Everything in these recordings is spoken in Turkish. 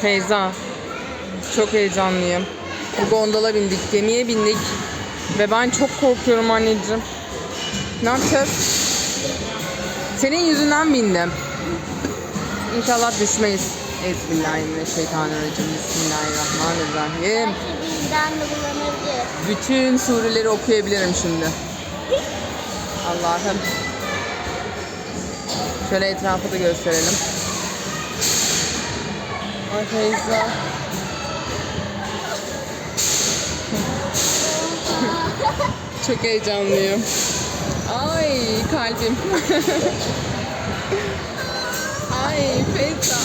Feyza. Çok heyecanlıyım. Bu gondola bindik, gemiye bindik. Ve ben çok korkuyorum anneciğim. Ne yapacağız? Senin yüzünden bindim. İnşallah düşmeyiz. Bismillahirrahmanirrahim. Bismillahirrahmanirrahim. Bütün sureleri okuyabilirim şimdi. Allah'ım. Şöyle etrafı da gösterelim. Feyza. Çok heyecanlıyım. Ay kalbim. Ay Feyza.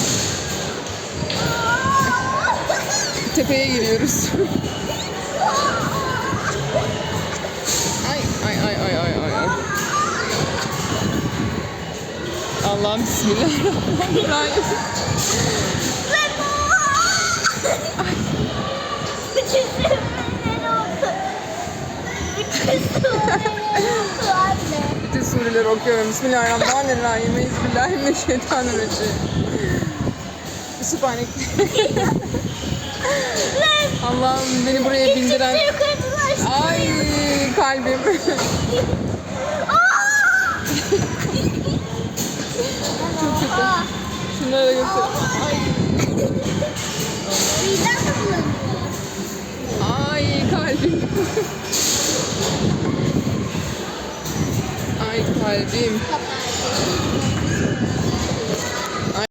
Tepeye giriyoruz. Ay ay ay ay ay ay. ay. Allah'ım bismillahirrahmanirrahim. Bütün sürümler oldu. Oldu anne. Bütün sureleri okuyorum. Bismillahirrahmanirrahim. Bismillahirrahmanirrahim. Sübhanek. Allah'ım beni buraya bindiren... Ay kalbim. Çok kötü. Şunları da göster. Kullanıyor. Ay kalbim. Ay kalbim.